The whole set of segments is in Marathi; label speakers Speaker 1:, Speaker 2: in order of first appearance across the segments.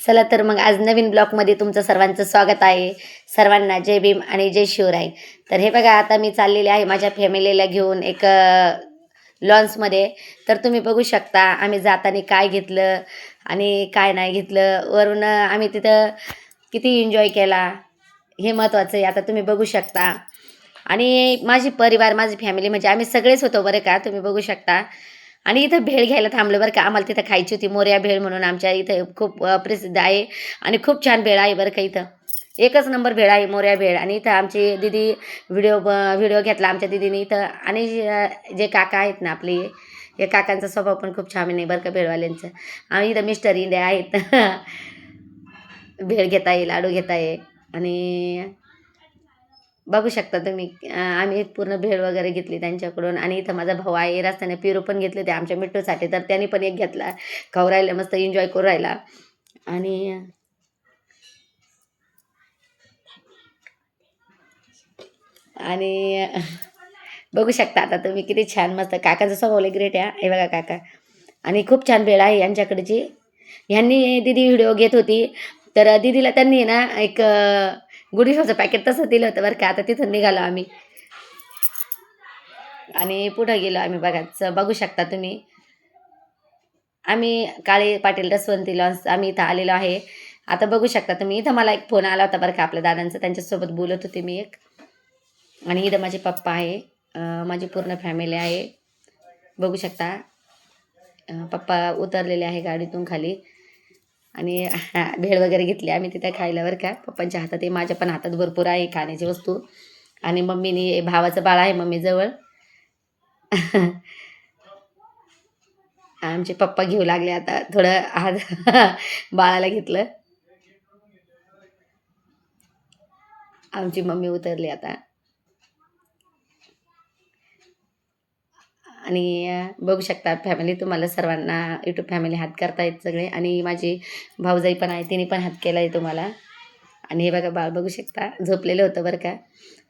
Speaker 1: चला तर मग आज नवीन ब्लॉगमध्ये तुमचं सर्वांचं स्वागत आहे. सर्वांना जय भीम आणि जय शिवराय. तर हे बघा आता मी चाललेले आहे माझ्या फॅमिलीला घेऊन एक लॉन्समध्ये. तर तुम्ही बघू शकता आम्ही जाताना काय घेतलं आणि काय नाही घेतलं. वरून आम्ही तिथं किती एन्जॉय केला हे महत्त्वाचं आहे. आता तुम्ही बघू शकता. आणि माझी परिवार माझी फॅमिली म्हणजे आम्ही सगळेच होतो बरं का तुम्ही बघू शकता. आणि इथं भेळ घ्यायला थांबलो बरं का. आम्हाला तिथं खायची होती. मोर्या भेळ म्हणून आमच्या इथं खूप प्रसिद्ध आहे आणि खूप छान भेळ आहे बरं का इथं. एकच नंबर भेळ आहे मोर्या भेळ. आणि इथं आमची दिदी व्हिडिओ व्हिडिओ घेतला आमच्या दिदीने इथं. आणि जे काका आहेत ना आपले हे काकांचा स्वभाव पण खूप छान आहे बरं का भेळवाल्यांचं. आम्ही इथं मिस्टर इंडिया आहेत. भेळ घेता येईल लाडू घेता ये. आणि बघू शकता तुम्ही. आम्ही पूर्ण भेळ वगैरे घेतली त्यांच्याकडून आणि इथं माझा भाऊ आहे रस्त्याने पिरू पण घेतले ते आमच्या मिठूसाठी तर त्यांनी पण एक घेतला. खाऊ राहिला मस्त एन्जॉय करू राहिला. आणि आणि बघू शकता आता तुम्ही किती छान मस्त काकाचं स्वभाव ग्रेट आहे हे. बघा काका. आणि खूप छान भेळ आहे यांच्याकडची. ह्यांनी दिदी व्हिडिओ घेत होती तर दिदीला त्यांनी ना एक गुडीशोचं पॅकेट तसं दिलं होतं बरं का. आता तिथून निघालो आम्ही. आणि पुढं गेलो आम्ही बघा. बघू शकता तुम्ही. आम्ही काळे पाटील रसवंती लॉन्स आम्ही इथं आलेलो आहे. आता बघू शकता तुम्ही. इथं मला एक फोन आला होता बरं का आपल्या दादांचा. त्यांच्यासोबत बोलत होते मी एक. आणि इथं माझे पप्पा आहे. माझी पूर्ण फॅमिली आहे. बघू शकता. पप्पा उतरलेले आहे गाडीतून खाली. आणि भेळ वगैरे घेतली आम्ही तिथे खायला बरं का. पप्पांच्या हातात आहे माझ्या पण हातात भरपूर आहे खाण्याची वस्तू. आणि मम्मीने भावाचं बाळ आहे मम्मीजवळ. आमचे पप्पा घेऊ लागले आता थोडं हात बाळाला घेतलं. आमची मम्मी उतरली आता. आणि बघू शकता फॅमिली तुम्हाला सर्वांना यूट्यूब फॅमिली हात करता येत सगळे. आणि माझी भाऊजाई पण आहे तिने पण हात केला आहे तुम्हाला. आणि हे बघा बाळ बघू शकता झोपलेलं होतं बरं का.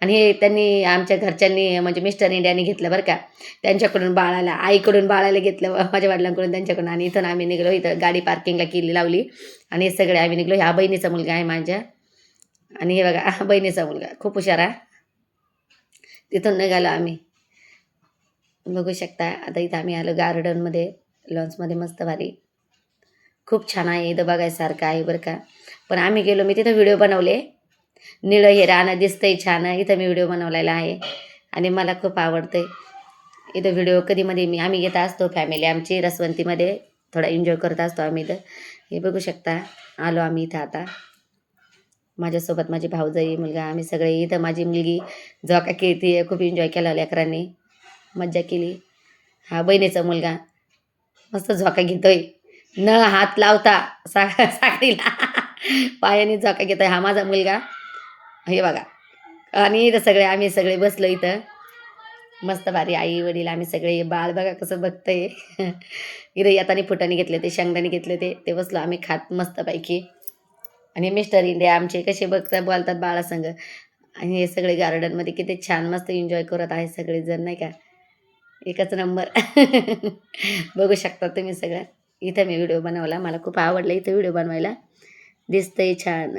Speaker 1: आणि हे त्यांनी आमच्या घरच्यांनी म्हणजे मिस्टर इंडियाने घेतलं बरं का. त्यांच्याकडून बाळाला आईकडून बाळाला घेतलं माझ्या वडिलांकडून त्यांच्याकडून. आणि इथून आम्ही निघलो इथं गाडी पार्किंगला केली लावली. आणि हे सगळे आम्ही निघलो. ह्या बहिणीचा मुलगा आहे माझ्या. आणि हे बघा बहिणीचा मुलगा. खूप हुशार आहे तिथून निघालो आम्ही. बघू शकता. आता इथं आम्ही आलो गार्डनमध्ये. लॉन्समध्ये मस्त भारी खूप छान आहे इथं बघायसारखं आहे बरं का. पण आम्ही गेलो मी तिथं व्हिडिओ बनवले. निळं हे रानं दिसतंय छान. इथं मी व्हिडिओ बनवलेला आहे. आणि मला खूप आवडतंय. इथं व्हिडिओ कधीमध्ये मी आम्ही येत असतो फॅमिली आमची रसवंतीमध्ये. थोडा एन्जॉय करत असतो आम्ही इथं. हे बघू शकता. आलो आम्ही इथं आता. माझ्यासोबत माझी भाऊजाई मुलगा आम्ही सगळे इथं. माझी मुलगी झोका खेळती खूप एन्जॉय केला लेकरांनी. मज्जा केली. हा बहिणीचा मुलगा. मस्त झोका घेतोय. न हात लावता सा साखळीला पायाने झोका घेतोय. हा माझा मुलगा. हे बघा. आणि इथं सगळे आम्ही सगळे बसलो इथं. मस्त भारी आई वडील आम्ही सगळे. बाळ बघा कसं बघतंय. इथं येताना फुटाने घेतले ते शेंगदाने घेतले ते ते बसलो आम्ही खात मस्तपैकी. आणि मिस्टर इंडिया आमचे कसे बघता बोलतात बाळासंग. आणि हे सगळे गार्डनमध्ये किती छान मस्त एन्जॉय करत आहे सगळेजण नाही का? एकच नंबर. बघू शकता तुम्ही सगळं. इथं मी व्हिडिओ बनवला. मला खूप आवडलं इथं व्हिडिओ बनवायला. दिसतंय छान.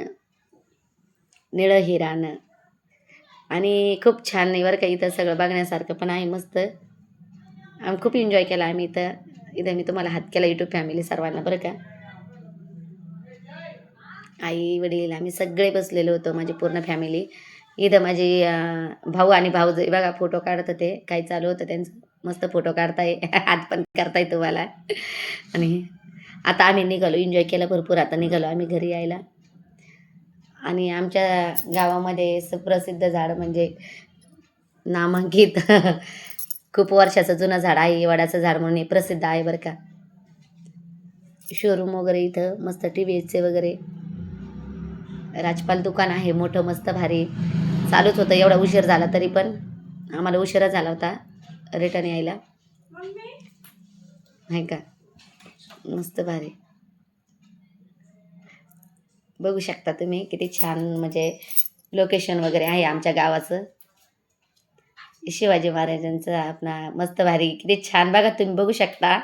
Speaker 1: निळं हिरानं. आणि खूप छान नाही बरं का इथं सगळं बघण्यासारखं पण आहे मस्त. आम्ही खूप एन्जॉय केला आम्ही इथं. इथं मी तुम्हाला हात केला युट्यूब फॅमिली सर्वांना बरं का. आई वडील आम्ही सगळे बसलेलो होतो माझी पूर्ण फॅमिली इथं माझी भाऊ आणि भाऊ बघा फोटो काढत होते. काही चालू होतं त्यांचं? मस्त फोटो काढताय. हात पण करताय तुम्हाला. आणि आता आम्ही निघालो. एन्जॉय केला भरपूर. आता निघालो आम्ही घरी यायला. आणि आमच्या गावामध्ये सुप्रसिद्ध झाड म्हणजे नामांकित खूप वर्षाचं जुनं झाड आहे. वडाचं झाड म्हणून हे प्रसिद्ध आहे बरं का. शोरूम वगैरे इथं मस्त टी व्हीचे वगैरे. राजपाल दुकान आहे. मोठं मस्त भारी. चालूच होतं. एवढा उशीर झाला तरी पण आम्हाला उशिरा झाला होता. रिटर्न यायला. आहे का? मस्त भारी. बघू शकता तुम्ही किती छान म्हणजे लोकेशन वगैरे आहे आमच्या गावाचं. शिवाजी महाराजांचं आपला मस्त भारी किती छान. बघा तुम्ही बघू शकता.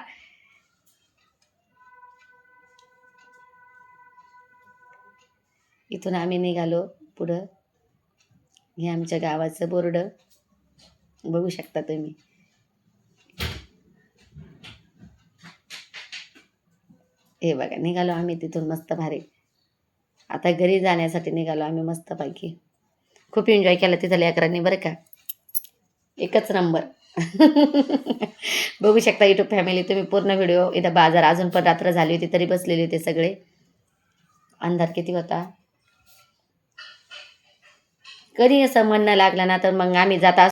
Speaker 1: इथून आम्ही निघालो पुढं. हे आमच्या गावाचं बोर्ड. बघू शकता तुम्ही. हे बघा निघालो आम्ही तिथून मस्त भारी. आता घरी जाण्यासाठी निघालो आम्ही मस्तपैकी. खूप एन्जॉय केला तिथं लेकरांनी बरं का? एकच नंबर बघू शकता युट्यूब फॅमिली तुम्ही पूर्ण व्हिडिओ इथं बाजार अजून पण रात्र झाली होती तरी बसलेले होते सगळे. अंधार किती होता? कधी असं म्हणणं लागलं ना तर मग आम्ही जाता